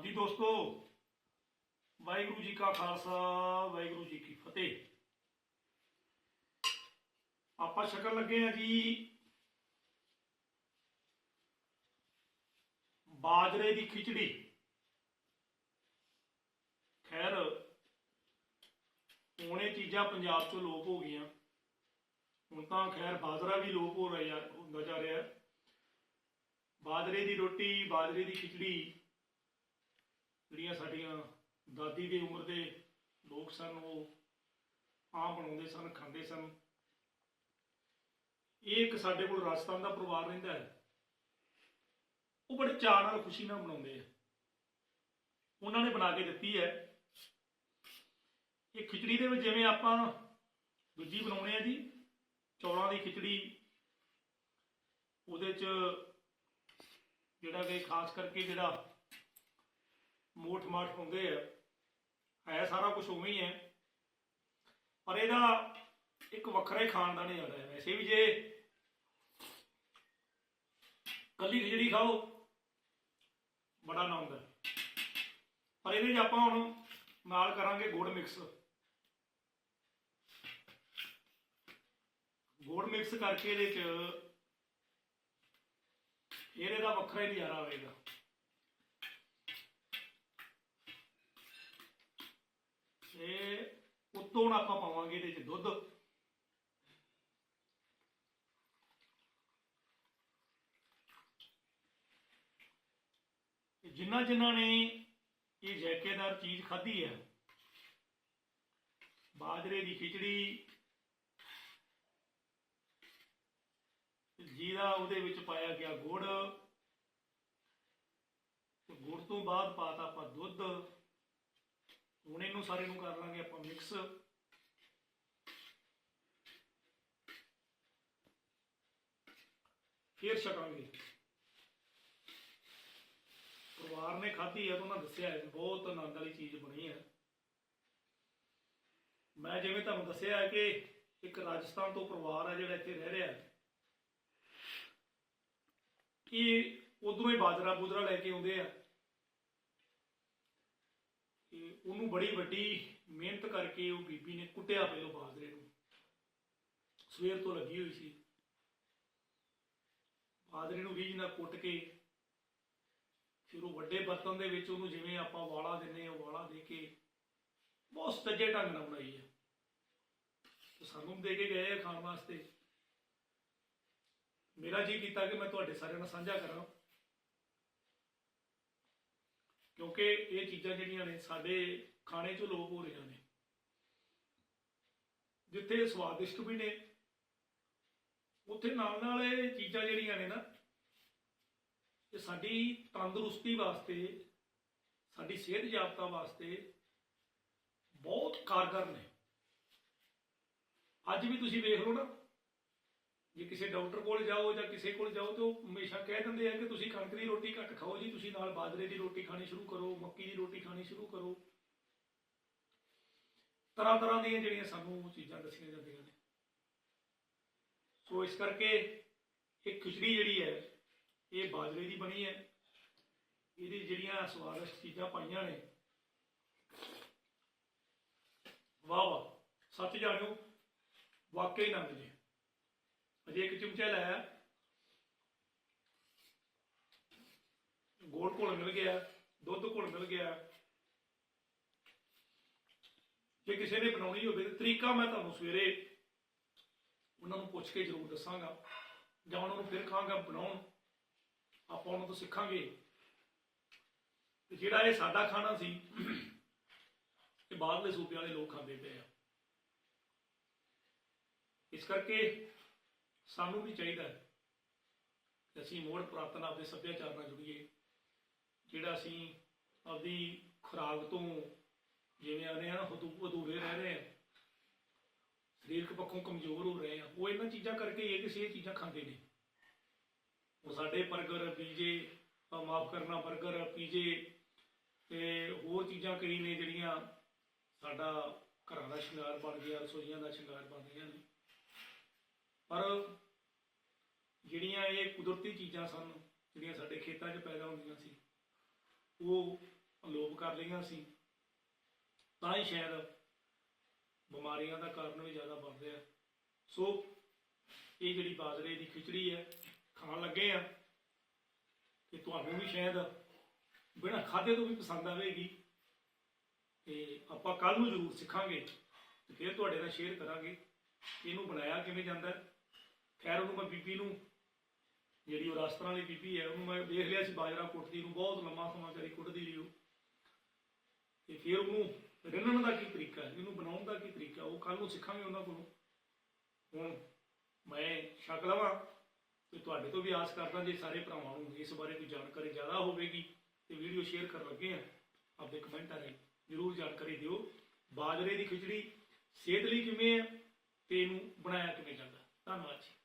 ਹਾਂਜੀ ਦੋਸਤੋ, ਵਾਹਿਗੁਰੂ ਜੀ ਕਾ ਖਾਲਸਾ, ਵਾਹਿਗੁਰੂ ਜੀ ਕੀ ਫਤਿਹ। ਆਪਾਂ ਸ਼ਕਲ ਲੱਗੇ ਆ ਜੀ ਬਾਜਰੇ ਦੀ ਖਿਚੜੀ। ਖੈਰ, ਹੁਣ ਇਹ ਚੀਜ਼ਾਂ ਪੰਜਾਬ ਚੋਂ ਲੋਪ ਹੋ ਗਈਆਂ। ਹੁਣ ਤਾਂ ਖੈਰ ਬਾਜਰਾ ਵੀ ਲੋਪ ਹੋ ਰਿਹਾ, ਹੁੰਦਾ ਜਾ ਰਿਹਾ। ਬਾਜਰੇ ਦੀ ਰੋਟੀ, ਬਾਜਰੇ ਦੀ ਖਿਚੜੀ ਜਿਹੜੀਆਂ ਸਾਡੀਆਂ, ਦਾਦੀ ਦੀ ਉਮਰ ਦੇ ਲੋਕ ਸਨ, ਉਹ ਆਮ ਬਣਾਉਂਦੇ ਸਨ, ਖਾਂਦੇ ਸਨ। ਇਹ ਇੱਕ ਸਾਡੇ ਕੋਲ ਰਾਜਸਥਾਨ ਦਾ ਪਰਿਵਾਰ ਰਹਿੰਦਾ ਹੈ। ਉਹ ਬੜੇ ਚਾਅ ਨਾਲ, ਖੁਸ਼ੀ ਨਾਲ ਬਣਾਉਂਦੇ ਆ। ਉਹਨਾਂ ਨੇ ਬਣਾ ਕੇ ਦਿੱਤੀ ਹੈ। ਇਹ ਖਿਚੜੀ ਦੇ ਵਿੱਚ ਜਿਵੇਂ ਆਪਾਂ ਦੂਜੀ ਬਣਾਉਣੇ ਆ ਜੀ, ਚੌਲਾਂ ਦੀ ਖਿਚੜੀ, ਉਹਦੇ ਚ ਜਿਹੜਾ ਕਿ ਖਾਸ ਕਰਕੇ ਜਿਹੜਾ ਮੋਠ ਮਾਠ ਹੁੰਦੇ ਆ। ਹੈ ਸਾਰਾ ਕੁਝ ਉਵੇਂ ਹੀ ਹੈ। ਪਰ ਇਹਦਾ ਇੱਕ ਵੱਖਰਾ ਹੀ ਖਾਣ ਦਾ ਨਜ਼ਾਰਾ ਹੈ। ਵੈਸੇ ਵੀ ਜੇ ਕੱਲੀ ਖਿਚੜੀ ਖਾਓ, ਬੜਾ ਆਨੰਦ ਹੈ ਪਰ ਇਹਦੇ 'ਚ ਆਪਾਂ ਹੁਣ ਨਾਲ ਕਰਾਂਗੇ ਗੁੜ ਮਿਕਸ। ਗੁੜ ਮਿਕਸ ਕਰਕੇ ਇਹਦੇ 'ਚ ਫਿਰ ਇਹਦਾ ਵੱਖਰਾ ਹੀ ਨਜ਼ਾਰਾ ਆਵੇਗਾ। ਤੇ ਉੱਤੋਂ ਹੁਣ ਆਪਾਂ ਪਾਵਾਂਗੇ ਇਹਦੇ 'ਚ ਦੁੱਧ। ਜਿਨ੍ਹਾਂ ਜਿਨ੍ਹਾਂ ਨੇ ਇਹ ਜੈਕੇਦਾਰ ਚੀਜ਼ ਖਾਧੀ ਹੈ, ਬਾਜਰੇ ਦੀ ਖਿਚੜੀ, ਜੀਰਾ ਉਹਦੇ ਵਿੱਚ ਪਾਇਆ ਗਿਆ ਗੁੜ ਗੁੜ ਤੋਂ ਬਾਅਦ ਪਾਤਾ ਆਪਾਂ ਦੁੱਧ। ਹੁਣ ਇਹਨੂੰ ਸਾਰੇ ਨੂੰ ਕਰ ਲਾਂਗੇ ਆਪਾਂ ਮਿਕਸ ਫਿਰ ਛਕਾਂਗੇ। ਪਰਿਵਾਰ ਨੇ ਖਾਧੀ ਹੈ ਤਾਂ ਉਹਨਾਂ ਦੱਸਿਆ ਹੈ, ਬਹੁਤ ਆਨੰਦ ਵਾਲੀ ਚੀਜ਼ ਬਣੀ ਹੈ। ਮੈਂ ਜਿਵੇਂ ਤੁਹਾਨੂੰ ਦੱਸਿਆ ਹੈ ਕਿ ਇੱਕ ਰਾਜਸਥਾਨ ਤੋਂ ਪਰਿਵਾਰ ਹੈ ਜਿਹੜਾ ਇੱਥੇ ਰਹਿ ਰਿਹਾ ਹੈ। ਇਹ ਉਦੋਂ ਹੀ ਬਾਜਰਾ ਬੂਜਰਾ ਲੈ ਕੇ ਆਉਂਦੇ ਆ ਤੇ ਉਹਨੂੰ ਬੜੀ ਵੱਡੀ ਮਿਹਨਤ ਕਰਕੇ ਉਹ ਬੀਬੀ ਨੇ ਕੁੱਟਿਆ ਪਹਿਲੋਂ ਬਾਜਰੇ ਨੂੰ। ਸਵੇਰ ਤੋਂ ਲੱਗੀ ਹੋਈ ਸੀ। ਬਾਜਰੇ ਨੂੰ ਰੀਝ ਨਾਲ ਕੁੱਟ ਕੇ ਫਿਰ ਉਹ ਵੱਡੇ ਬਰਤਨ ਦੇ ਵਿੱਚ ਉਹਨੂੰ ਜਿਵੇਂ ਆਪਾਂ ਵਾਲਾ ਦਿੰਨੇ ਆ ਵਾਲਾ ਦੇ ਕੇ ਬਹੁਤ ਸੱਜੇ ਢੰਗ ਨਾਲ ਬਣਾਈ ਆ ਤੇ ਸਾਨੂੰ ਦੇ ਕੇ ਗਏ ਆ ਖਾਣ ਵਾਸਤੇ। ਮੇਰਾ ਜੀ ਕੀਤਾ ਕਿ ਮੈਂ ਤੁਹਾਡੇ ਸਾਰਿਆਂ ਨਾਲ ਸਾਂਝਾ ਕਰਾਂ। ਕਿਉਂਕਿ ਇਹ ਚੀਜ਼ਾਂ ਜਿਹੜੀਆਂ ਨੇ, ਸਾਡੇ ਖਾਣੇ 'ਚੋਂ ਲੋਪ ਹੋ ਰਹੀਆਂ ਨੇ। ਜਿੱਥੇ ਸਵਾਦਿਸ਼ਟ ਵੀ ਨੇ, ਉੱਥੇ ਨਾਲ ਨਾਲ ਇਹ ਚੀਜ਼ਾਂ ਜਿਹੜੀਆਂ ਨੇ ਨਾ, ਇਹ ਸਾਡੀ ਤੰਦਰੁਸਤੀ ਵਾਸਤੇ, ਸਾਡੀ ਸਿਹਤ ਜਾਬਤਾ ਵਾਸਤੇ ਬਹੁਤ ਕਾਰਗਰ ਨੇ। ਅੱਜ ਵੀ ਤੁਸੀਂ ਵੇਖ ਲਓ ਨਾ ਜੇ ਕਿਸੇ ਡਾਕਟਰ ਕੋਲ ਜਾਓ ਜਾਂ ਕਿਸੇ ਕੋਲ ਜਾਓ ਤੇ ਉਹ ਹਮੇਸ਼ਾ ਕਹਿ ਦਿੰਦੇ ਆ ਕਿ ਤੁਸੀਂ ਕਣਕ ਦੀ ਰੋਟੀ ਘੱਟ ਖਾਓ ਜੀ, ਤੁਸੀਂ ਨਾਲ ਬਾਜਰੇ ਦੀ ਰੋਟੀ ਖਾਣੀ ਸ਼ੁਰੂ ਕਰੋ, ਮੱਕੀ ਦੀ ਰੋਟੀ ਖਾਣੀ ਸ਼ੁਰੂ ਕਰੋ। ਤਰ੍ਹਾਂ ਤਰ੍ਹਾਂ ਦੀਆਂ ਜਿਹੜੀਆਂ ਸਾਨੂੰ ਚੀਜ਼ਾਂ ਦੱਸੀਆਂ ਜਾਂਦੀਆਂ ਨੇ। ਸੋ ਇਸ ਕਰਕੇ ਇਹ ਖਿਚੜੀ ਜਿਹੜੀ ਹੈ, ਇਹ ਬਾਜਰੇ ਦੀ ਬਣੀ ਹੈ। ਇਹਦੀ ਜਿਹੜੀਆਂ ਸਵਾਦਿਸ਼ਟ ਚੀਜ਼ਾਂ ਪਾਈਆਂ ਨੇ। ਵਾਹ ਵਾਹ ਸੱਚ ਜਾਣਿਓ, ਵਾਕਈ ਨੰਦ ਜੀ। ਅਜੇ ਇੱਕ ਚਮਚਾ ਲਾਇਆ। ਗੋਲ ਮਿਲ ਗਿਆ, ਦੁੱਧ ਘੋਲ ਮਿਲ ਗਿਆ। ਜੇ ਕਿਸੇ ਨੇ ਬਣਾਉਣੀ ਹੋਵੇ ਤਾਂ ਤਰੀਕਾ ਮੈਂ ਤੁਹਾਨੂੰ ਸਵੇਰੇ ਉਹਨਾਂ ਨੂੰ ਪੁੱਛ ਕੇ ਜ਼ਰੂਰ ਦੱਸਾਂਗਾ। ਜਾਂ ਉਹਨਾਂ ਨੂੰ ਫਿਰ ਕਹਾਂਗਾ ਬਣਾਉਣ, ਆਪਾਂ ਉਹਨਾਂ ਤੋਂ ਸਿੱਖਾਂਗੇ। ਤੇ ਜਿਹੜਾ ਇਹ ਸਾਡਾ ਖਾਣਾ ਸੀ, ਇਹ ਬਾਹਰਲੇ ਸੂਬੇ ਵਾਲੇ ਲੋਕ ਖਾਂਦੇ ਪਏ ਆ। ਇਸ ਕਰਕੇ ਸਾਨੂੰ ਵੀ ਚਾਹੀਦਾ ਹੈ ਕਿ ਅਸੀਂ ਮੋੜ ਪੁਰਾਤਨ ਆਪਦੇ ਸੱਭਿਆਚਾਰ ਨਾਲ ਜੁੜੀਏ, ਜਿਹੜਾ ਅਸੀਂ ਆਪਦੀ ਖੁਰਾਕ ਤੋਂ ਜਿਵੇਂ ਆਨੇ ਆ ਅਧੂਰੇ ਰਹਿ ਰਹੇ ਆ, ਸਰੀਰਕ ਪੱਖੋਂ ਕਮਜ਼ੋਰ ਹੋ ਰਹੇ ਆ, ਉਹ ਇਹਨਾਂ ਚੀਜ਼ਾਂ ਕਰਕੇ ਇਹ ਕਿਸੇ ਇਹ ਚੀਜ਼ਾਂ ਖਾਂਦੇ ਨੇ। ਉਹ ਸਾਡੇ 버ਗਰ ਪੀਜੇ ਮਾਫ ਕਰਨਾ 버ਗਰ ਪੀਜੇ ਤੇ ਹੋਰ ਚੀਜ਼ਾਂ ਕਈ ਨੇ ਜਿਹੜੀਆਂ ਸਾਡਾ ਘਰਾਂ ਦਾ ਸ਼ਿੰਗਾਰ ਬਣ ਗਿਆ, ਰਸੋਈਆਂ ਦਾ ਸ਼ਿੰਗਾਰ ਬਣ ਗਿਆ ਨੇ। ਪਰ ਜਿਹੜੀਆਂ ਇਹ ਕੁਦਰਤੀ ਚੀਜ਼ਾਂ ਸਨ, ਜਿਹੜੀਆਂ ਸਾਡੇ ਖੇਤਾਂ 'ਚ ਪੈਦਾ ਹੁੰਦੀਆਂ ਸੀ, ਉਹ ਅਲੋਪ ਕਰ ਲਈਆਂ ਸੀ, ਤਾਂ ਹੀ ਸ਼ਾਇਦ ਬਿਮਾਰੀਆਂ ਦਾ ਕਾਰਨ ਵੀ ਜ਼ਿਆਦਾ ਬਣ ਰਿਹਾ ਸੋ ਇਹ ਜਿਹੜੀ ਬਾਜਰੇ ਦੀ ਖਿਚੜੀ ਹੈ, ਖਾਣ ਲੱਗੇ ਆ ਤੇ ਤੁਹਾਨੂੰ ਵੀ ਸ਼ਾਇਦ ਬਿਨਾਂ ਖਾਦੇ ਤੋਂ ਵੀ ਪਸੰਦ ਆਵੇਗੀ ਤੇ ਆਪਾਂ ਕੱਲ ਨੂੰ ਜ਼ਰੂਰ ਸਿੱਖਾਂਗੇ ਤੇ ਫਿਰ ਤੁਹਾਡੇ ਨਾਲ ਸ਼ੇਅਰ ਕਰਾਂਗੇ ਇਹਨੂੰ ਬਣਾਇਆ ਕਿਵੇਂ ਜਾਂਦਾ ਹੈ। ਖੈਰ, ਉਹਨੂੰ ਮੈਂ ਬੀਬੀ ਨੂੰ, ਜਿਹੜੀ ਉਹ ਰਾਜਸਥਾਨ ਵਾਲੀ ਬੀਬੀ ਹੈ, ਉਹਨੂੰ ਮੈਂ ਦੇਖ ਲਿਆ ਸੀ, ਬਾਜਰਾ ਕੁੱਟਦੀ ਨੂੰ, ਬਹੁਤ ਲੰਮਾ ਸਮਾਂ ਕਰੀ ਕੁੱਟਦੀ ਰਹੀ ਉਹ। ਤੇ ਫਿਰ ਉਹਨੂੰ ਰਿੰਨਣ ਦਾ ਕੀ ਤਰੀਕਾ ਹੈ? ਇਹਨੂੰ ਬਣਾਉਣ ਦਾ ਕੀ ਤਰੀਕਾ? ਉਹ ਕੱਲ ਨੂੰ ਸਿੱਖਾਂਗੇ ਉਹਨਾਂ ਕੋਲੋਂ। ਹੁਣ ਮੈਂ ਛਕ ਲਵਾਂ ਤੇ ਤੁਹਾਡੇ ਤੋਂ ਵੀ ਆਸ ਕਰਦਾ ਜੇ ਸਾਰੇ ਭਰਾਵਾਂ ਨੂੰ ਇਸ ਬਾਰੇ ਕੋਈ ਜਾਣਕਾਰੀ ਜ਼ਿਆਦਾ ਹੋਵੇਗੀ ਤੇ ਵੀਡੀਓ ਸ਼ੇਅਰ ਕਰਨ ਲੱਗੇ ਆ ਆਪਦੇ ਕਮੈਂਟਾਂ ਰਾਹੀਂ ਜਰੂਰ ਜਾਣਕਾਰੀ ਦਿਓ। ਬਾਜਰੇ ਦੀ ਖਿਚੜੀ ਸਿਹਤ ਲਈ ਕਿਵੇਂ ਹੈ ਤੇ ਇਹਨੂੰ ਬਣਾਇਆ ਕਿਵੇਂ ਜਾਂਦਾ? ਧੰਨਵਾਦ ਜੀ।